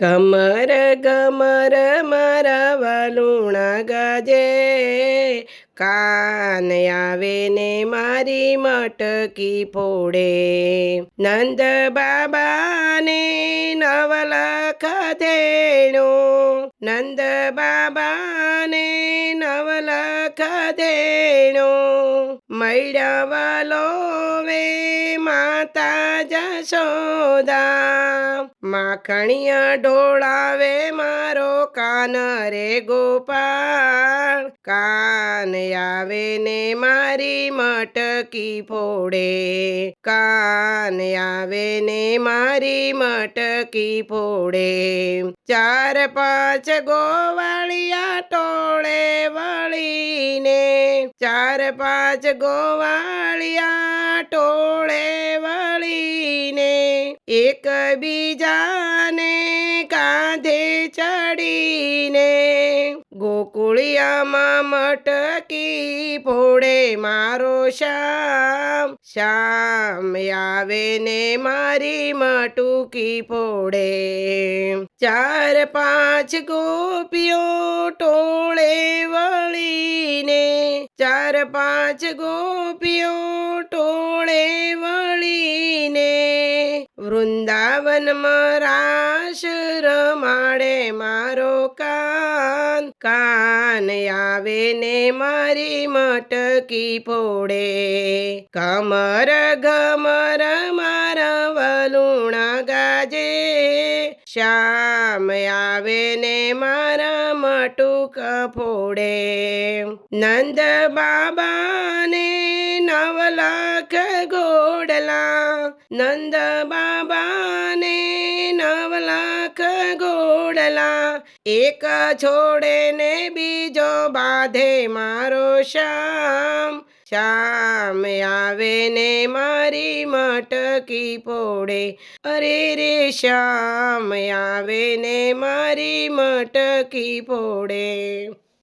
કમર ગમર મારા વલુણા ગાજે. કાન આવે ને મારી મટકી ફોડે. નંદ બાબાને નવલખ ધેણું નંદ બાબાને નવલખ ધેણું મૈડવલો વે માતા જશોદા માખણિયા ઢોળાવે મારો કાન રે ગોપાળ. કાન આવે ને મારી મટકી ફોડે. કાન આવે ને મારી મટકી ફોડે. ચાર પાંચ ગોવાળિયા પાંચ ગોવાળિયા ટોળે વળીને એક બીજાને કાંધે ચડીને ગોકુળિયામાં મટકી ફોડે મારો શ્યામ. શ્યામ આવે ને મારી મટુકી ફોડે. ચાર પાંચ ગોપીઓ ટોળે ચાર પાંચ ગોપીઓ ટોળે વળીને વૃંદાવનમાં રાશ રમાડે. મારો કાન કાન આવે ને મારી મટકી ફોડે. કમર ગમર શ્યામ આવે ને મારા મટુક ફોડે. નંદ બાબાને નવલાખ ગોડલા. નંદ બાબાને એક છોડે ને બીજો બાંધે મારો શ્યામ. શ્યામ આવે ને મારી મટકી પોડે અરે રે શ્યામ આવે ને મારી મટકી ફોડે.